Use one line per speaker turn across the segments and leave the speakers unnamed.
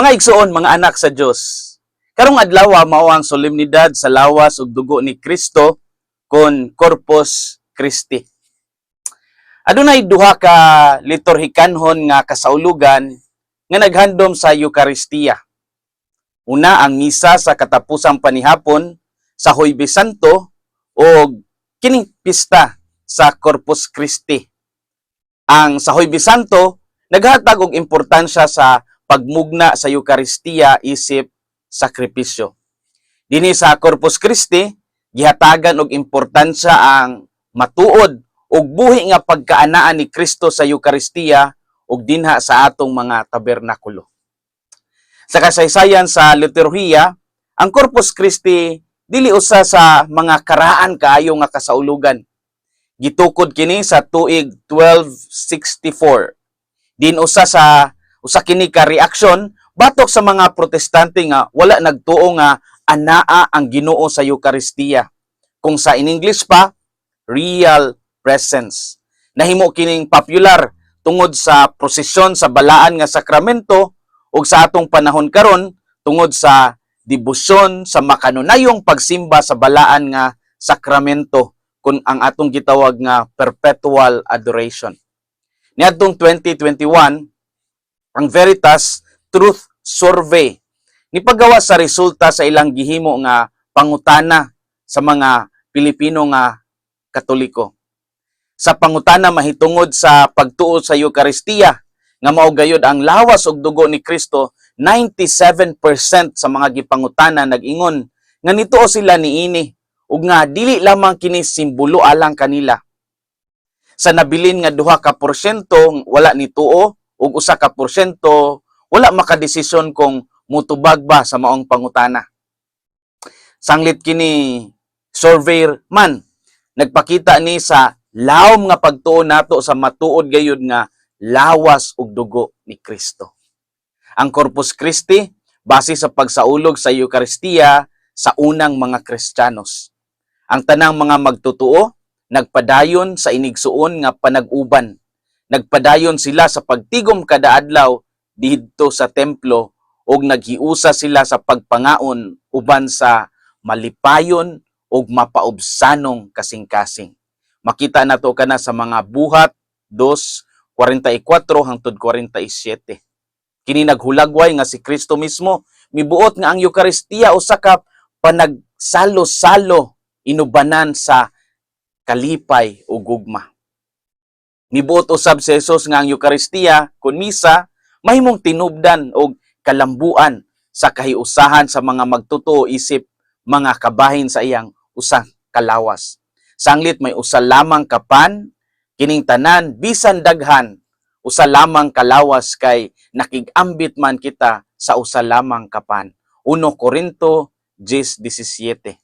Mga igsoon, mga anak sa Dios. Karong adlaw mao ang solemnidad sa lawas ug dugo ni Kristo kon Corpus Christi. Adunay duha ka liturhikanhon nga kasaulugan nga naghandom sa Eukaristiya. Una ang misa sa katapusang panihapon sa Huwebes Santo o kining pista sa Corpus Christi. Ang sa Huwebes Santo naghatag og importansya sa pagmugna sa Eukaristiya isip sakripisyo. Dinhi sa Corpus Christi gihatagan og importansya ang matuod ug buhi nga pagkaanaan ni Kristo sa Eukaristiya ug dinha sa atong mga tabernakulo. Sa kasaysayan sa liturhiya, ang Corpus Christi dili usa sa mga karaan kaayo nga kasaulugan. Gitukod kini sa tuig 1264. Din usa sa usa kini ka reaksyon batok sa mga protestante nga wala nagtuo nga anaa ang Ginoo sa Eukaristiya. Kung sa in English pa, real presence. Nahimo kining popular tungod sa prosesyon sa balaan nga sakramento ug sa atong panahon karon tungod sa debosyon sa makanunayong pagsimba sa balaan nga sakramento kun ang atong gitawag nga perpetual adoration. Niadtong 2021, ang Veritas Truth Survey nipagawa sa resulta sa ilang gihimo nga pangutana sa mga Pilipino nga Katoliko. Sa pangutana mahitungod sa pagtuo sa Eukaristiya nga mao gayud ang lawas ug dugo ni Kristo 97% sa mga gipangutana nag-ingon nga nituo sila niini ug nga dili lamang kini simbolo alang kanila sa nabilin nga duha ka porsyento wala ni ug usa ka porsyento wala makadesisyon kung mutubag ba sa maong pangutana. Sanglit kini surveyor man nagpakita ni sa lawom nga pagtuo nato sa matuod gayud nga lawas ug dugo ni Kristo. Ang Corpus Christi base sa pagsaulog sa Eukaristiya sa unang mga Kristiyanos. Ang tanang mga magtutuo nagpadayon sa inigsuon nga panag-uban. Nagpadayon sila sa pagtigom kada adlaw didto sa templo ug naghiusa sila sa pagpangaon uban sa malipayon ug mapaubsanong kasing-kasing. Makita nato kana sa mga buhat 2:44 hangtod 47. Kini naghulagway nga si Kristo mismo mibuot nga ang Eukaristiya usa ka panagsalo-salo inubanan sa kalipay o gugma. Mibuot usab si Jesus nga ang Eukaristiya kun misa mahimong tinubdan og kalambuan sa kahiusahan sa mga magtutuo isip mga kabahin sa iyang usa kalawas. Sanglit may usa lamang kapan kining tanan bisan daghan usa lamang kalawas kay nakigambit man kita sa usa lamang kapan. 1 Korinto 10:17.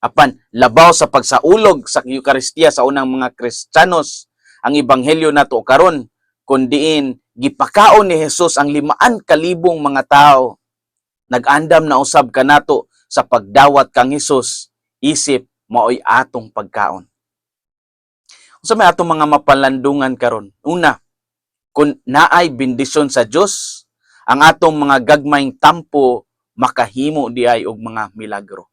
Apan labaw sa pagsaulog sa Eukaristiya sa unang mga Kristiyanos ang ebanghelyo nato karon kun diin gipakaon ni Jesus ang limaan kalibong mga tao. Nag-andam na usab kanato sa pagdawat kang Jesus isip maoy atong pagkaon. Unsa may atong mga mapalandungan karon? Una, kung naay bendisyon sa Dios, ang atong mga gagmayng tampo makahimo di ay og mga milagro.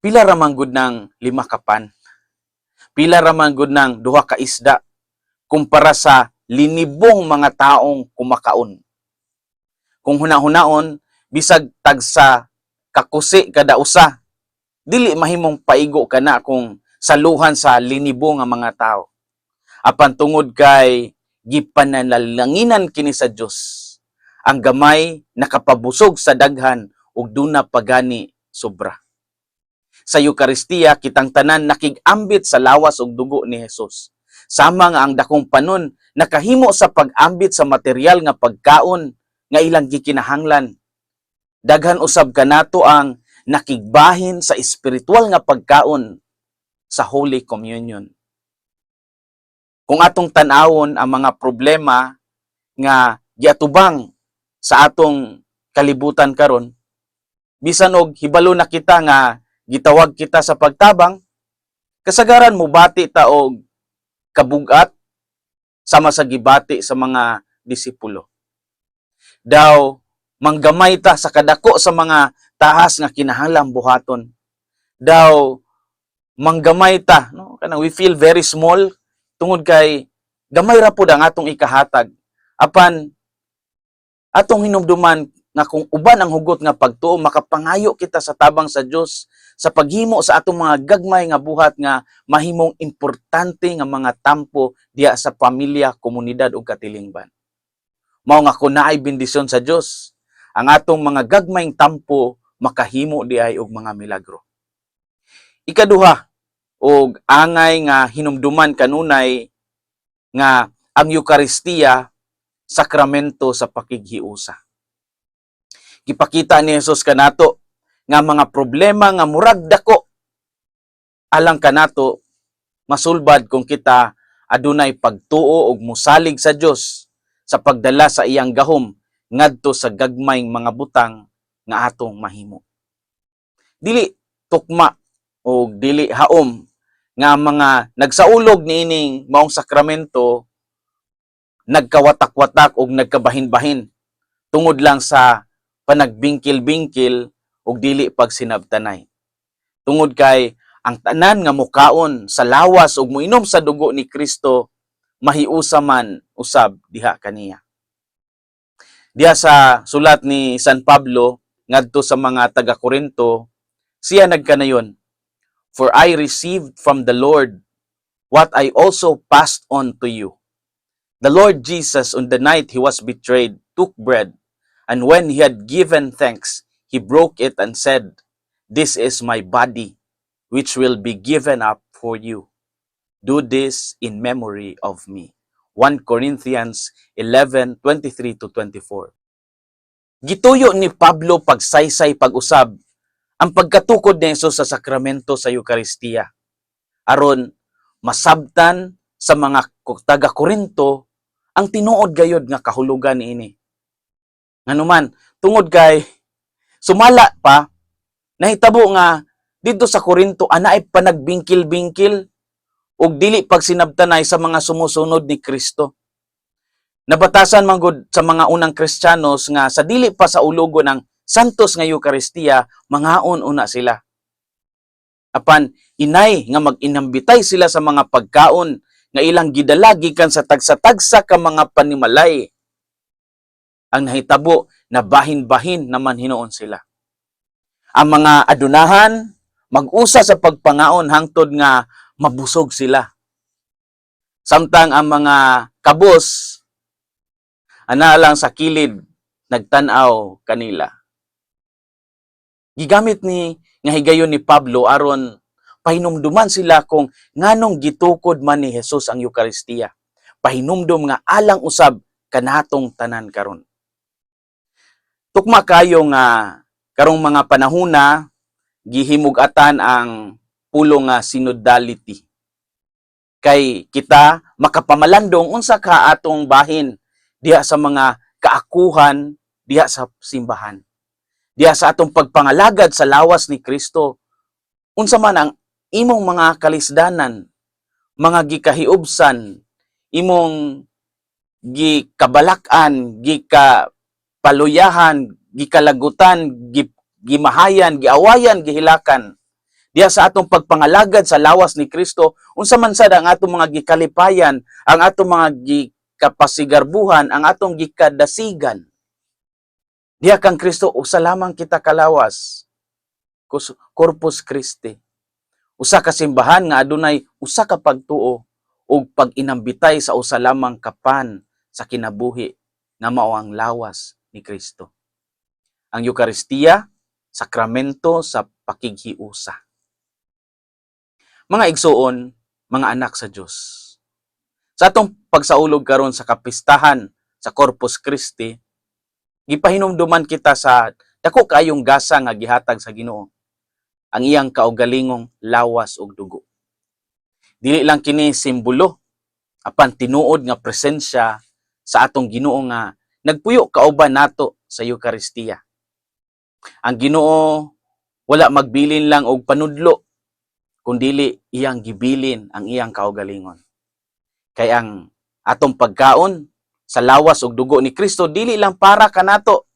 Pila ra man gud ng lima kapan? Pila ra man gud ng duha ka isda kumpara sa linibong mga taong kumakaon. Kung huna-hunaon, bisag tagsa kakusi kada usa, dili mahimong paigo kana kung saluhan sa linibo nga mga tao. Apan tungod kay gipananalanginan kini sa Dios. Ang gamay nakapabusog sa daghan ug duna pagani sobra. Sa Eukaristiya kitang tanan nakigambit sa lawas ug dugo ni Hesus. Sama nga ang dakong panon nakahimo sa pag-ambit sa material nga pagkaon nga ilang gikinahanglan. Daghan usab kanato ang nakigbahin sa espiritual nga pagkaon sa Holy Communion. Kung atong tan-awon ang mga problema nga giatubang sa atong kalibutan karon, bisan og hibalo na kita nga gitawag kita sa pagtabang, kasagaran mo bati ta og kabugat sama sa gibati sa mga disipulo. daw manggamay ta sa kadako sa mga tahas nga kinahanglang buhaton. Daw manggamay ta no? Kanang we feel very small tungod kay gamay ra pud ang atong ikahatag. Apan atong hinumduman nga kung uban ang hugot nga pagtuo makapangayo kita sa tabang sa Dios sa paghimo sa atong mga gagmay nga buhat nga mahimong importante nga mga tampo diya sa pamilya, komunidad ug katilingban. Mao nga kun naay bendisyon sa Dios, ang atong mga gagmayng tampo makahimo diay og mga milagro. Ikaduha, og angay nga hinumduman kanunay nga ang Eukaristiya sakramento sa pakighiusa. Gipakita ni Jesus kanato nga mga problema nga murag dako alang kanato masulbad kung kita adunay pagtuo og musalig sa Dios sa pagdala sa iyang gahom ngadto sa gagmayng mga butang nga atong mahimo. Dili tukma o dili haom nga mga nagsaulog niining maong sakramento nagkawatak-watak og nagkabahin-bahin tungod lang sa panagbingkil-bingkil ug dili pagsinabtanay. Tungod kay ang tanan nga mukaon sa lawas ug muinom sa dugo ni Kristo mahiusa man usab diha kaniya. Diha sa sulat ni San Pablo ngadto sa mga taga-Korinto, siya nagkanayon, For I received from the Lord what I also passed on to you. The Lord Jesus on the night he was betrayed took bread, and when he had given thanks, he broke it and said, This is my body, which will be given up for you. Do this in memory of me. 1 Corinthians 11, 23 to 24. Gituyo ni Pablo pagsaysay pag-usab ang pagkatukod ni Jesus sa sakramento sa Eukaristiya. Aron masabtan sa mga taga Korinto ang tinuod gayod nga kahulugan niini. Nganuman, tungod kay sumala pa nahitabo nga dito sa Korinto ana ay panagbingkil-bingkil ug dili pagsinabtanay sa mga sumusunod ni Kristo. Nabatasan man gud sa mga unang Kristiyanos nga sa dili pa sa ulogo ng santos nga Eukaristiya, mangaon una sila. Apan inay nga mag-inambitay sila sa mga pagkaon nga ilang gidala gikan sa tagsa-tagsa ka mga panimalay. Ang nahitabo na bahin-bahin naman hinoon sila. Ang mga adunahan mag-usa sa pagpangaon hangtod nga mabusog sila. Samtang ang mga kabos ana lang sa kilid nagtanaw kanila. Gigamit ni nga higayon ni Pablo aron pahinumduman sila kung nganong gitukod man ni Hesus ang Eukaristiya. Pahinumdum nga alang usab kanatong tanan karon. Tukma kayo nga karong mga panahuna gihimugatan ang pulo nga synodality. Kay kita makapamalandong unsa ka atong bahin diha sa mga kaakuhan diha sa simbahan. Diha sa atong pagpangalagad sa lawas ni Kristo. Unsa man ang imong mga kalisdanan, mga gikahiubsan, imong gikabalakan, gikapaluyahan, gikalagutan, gi- gimahayan, giawayan, gihilakan. Diya sa atong pagpangalagad sa lawas ni Kristo, unsa man sad ang atong mga gikalipayan, ang atong mga gikapasigarbuhan, ang atong gikadasigan. Diya kang Kristo, usa lamang kita kalawas. Corpus Christi. Usa ka simbahan nga adunay usa ka pagtuo ug pag-inambitay sa usa lamang kapan sa kinabuhi nga mao ang lawas ni Kristo. Ang Eukaristiya, sakramento sa pakighiusa. Mga igsuon, mga anak sa Dios. Sa atong pagsaulog karon sa kapistahan sa Corpus Christi, gipahinumduman kita sa dako kayong gasa nga gihatag sa Ginoo ang iyang kaugalingong lawas ug dugo. Dili lang kini simbolo apan tinuod nga presensya sa atong Ginoo nga nagpuyo kauban nato sa Eukaristiya. Ang Ginoo wala magbilin lang og panudlo kundili iyang gibilin ang iyang kaugalingon. Kay ang atong pagkaon sa lawas ug dugo ni Kristo dili lang para kanato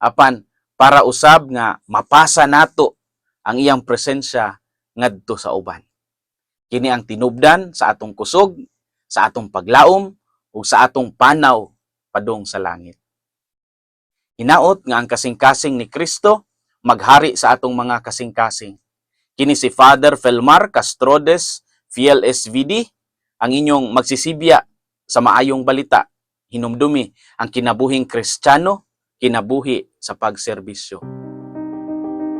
apan para usab nga mapasa nato ang iyang presensya ngadto sa uban. Kini ang tinubdan sa atong kusog, sa atong paglaom ug sa atong panaw padung sa langit. Hinaot nga ang kasing-kasing ni Kristo maghari sa atong mga kasing-kasing. Kini si Father Felmar Castrodes, Fiel SVD, ang inyong magsisibya sa maayong balita. Hinumdumi ang kinabuhing Kristiyano, kinabuhi sa pagserbisyo.